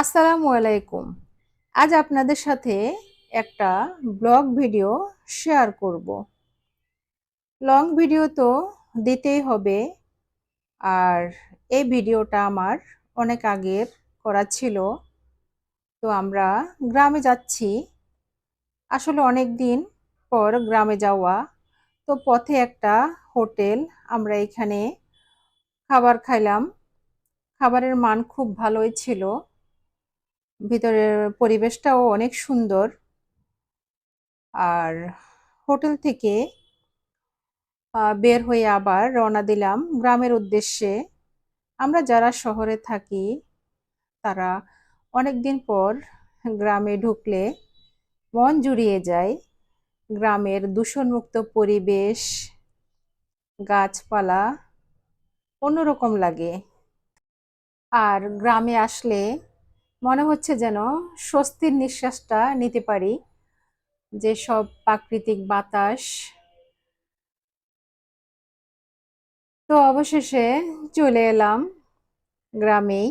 আসসালামু আলাইকুম। আজ আপনাদের সাথে একটা ব্লগ ভিডিও শেয়ার করব। লং ভিডিও তো দিতেই হবে, আর এই ভিডিওটা আমার অনেক আগের করা ছিল। তো আমরা গ্রামে যাচ্ছি। আসলে অনেক দিন পর গ্রামে যাওয়া। তো পথে একটা হোটেল, আমরা এখানে খাবার খাইলাম। খাবারের মান খুব ভালোই ছিল। ভিতরের পরিবেশটাও অনেক সুন্দর। আর হোটেল থেকে বের হয়ে আবার রওনা দিলাম গ্রামের উদ্দেশ্যে। আমরা যারা শহরে থাকি, তারা অনেক দিন পর গ্রামে ঢুকলে মন জুড়িয়ে যায় গ্রামের দূষণমুক্ত পরিবেশ, গাছপালা, অন্যরকম লাগে। আর গ্রামে আসলে মনে হচ্ছে যেন স্বস্তির নিঃশ্বাসটা নিতে পারি, যে সব প্রাকৃতিক বাতাস। তো অবশেষে চলে এলাম গ্রামেই।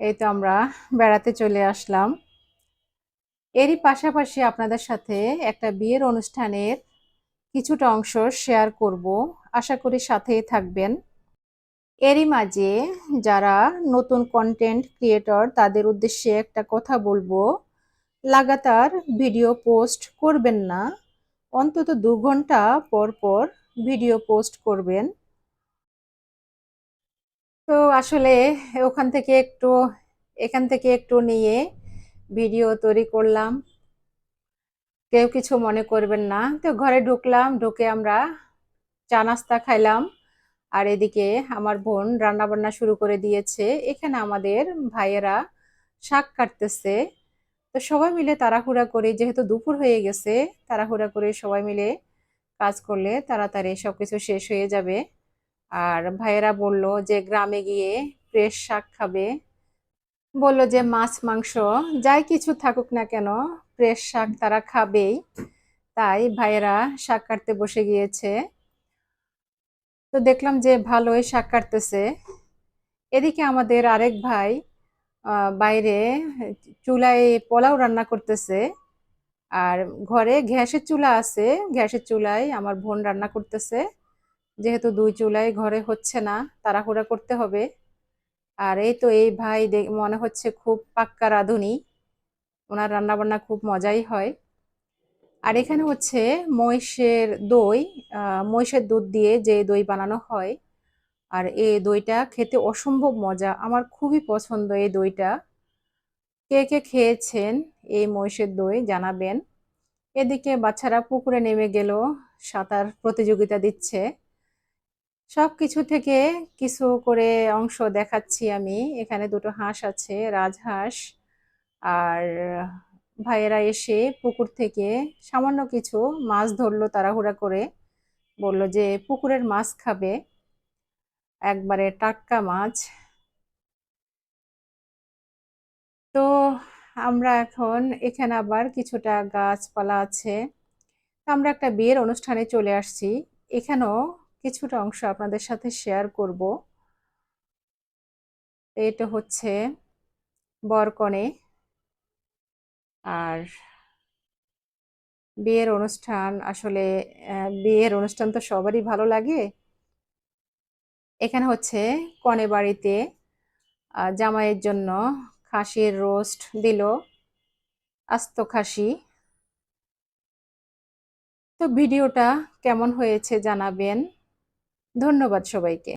এই তো আমরা বেড়াতে চলে আসলাম। এরই পাশাপাশি আপনাদের সাথে একটা বিয়ের অনুষ্ঠানের কিছুটা অংশ শেয়ার করব। আশা করি সাথেই থাকবেন। এরই মাঝে যারা নতুন কন্টেন্ট ক্রিয়েটর তাদের উদ্দেশ্যে একটা কথা বলব। লাগাতার ভিডিও পোস্ট করবেন না। অন্তত দু ঘণ্টা পর পর ভিডিও পোস্ট করবেন। তো আসলে ওখান থেকে একটু, এখান থেকে একটু নিয়ে ভিডিও তৈরি করলাম। কেউ কিছু মনে করবেন না। তো ঘরে ঢুকলাম, ঢুকে আমরা চা নাস্তা খাইলাম। আর এদিকে আমার বোন রান্না বান্না শুরু করে দিয়েছে। এখানে আমাদের ভাইয়েরা শাক কাটতেছে। তো সবাই মিলে তাড়াহুড়া করে, যেহেতু দুপুর হয়ে গেছে, তাড়াহুড়া করে সবাই মিলে কাজ করলে তাড়াতাড়ি সব কিছু শেষ হয়ে যাবে। আর ভাইয়েরা বলল যে গ্রামে গিয়ে ফ্রেশ শাক খাবে। বলল যে মাছ, মাংস, যাই কিছু থাকুক না কেন, ফ্রেশ শাক তারা খাবেই। তাই ভাইয়েরা শাক কাটতে বসে গিয়েছে। তো দেখলাম যে ভালোই শাক কাটতেছে। এদিকে আমাদের আরেক ভাই বাইরে চুলায় পোলাও রান্না করতেছে। আর ঘরে গ্যাসের চুলা আছে, গ্যাসের চুলায় আমার বোন রান্না করতেছে। যেহেতু দুই চুলাই ঘরে হচ্ছে না, তাড়াহুড়া করতে হবে। আর এই তো এই ভাই মনে হচ্ছে খুব পাক্কা রাঁধুনি। ওনার রান্নাবান্না খুব মজাই হয়। আর এখানে হচ্ছে মহিষের দই মহিষের দুধ দিয়ে যে দই বানানো হয়, আর এই দইটা খেতে অসম্ভব মজা। আমার খুবই পছন্দ এই দইটা। কে কে খেয়েছেন এই মহিষের দই জানাবেন। এদিকে বাচ্চারা পুকুরে নেমে গেল, সাঁতার প্রতিযোগিতা দিচ্ছে। সব কিছু থেকে কিছু করে অংশ দেখাচ্ছি আমি। এখানে দুটো হাঁস আছে, রাজহাঁস আর ভাইয়েরা এসে পুকুর থেকে সামান্য কিছু মাছ ধরলো তাড়াহুড়া করে। বলল যে, পুকুরের মাছ খাবে। একবারে টাটকা মাছ। তো আমরা এখন এখানে আবার কিছুটা গাছপালা আছে। আমরা একটা বিয়ের অনুষ্ঠানে চলে আসছি। এখানেও কিছুটা অংশ আপনাদের সাথে শেয়ার করব। এটা হচ্ছে বরকনে। আর বিয়ের অনুষ্ঠান আসলে বিয়ের অনুষ্ঠান তো সবারই ভালো লাগে। এখানে হচ্ছে কনে বাড়িতে জামাইয়ের জন্য খাসির রোস্ট দিল, আস্ত খাসি। তো ভিডিওটা কেমন হয়েছে জানাবেন। ধন্যবাদ সবাইকে।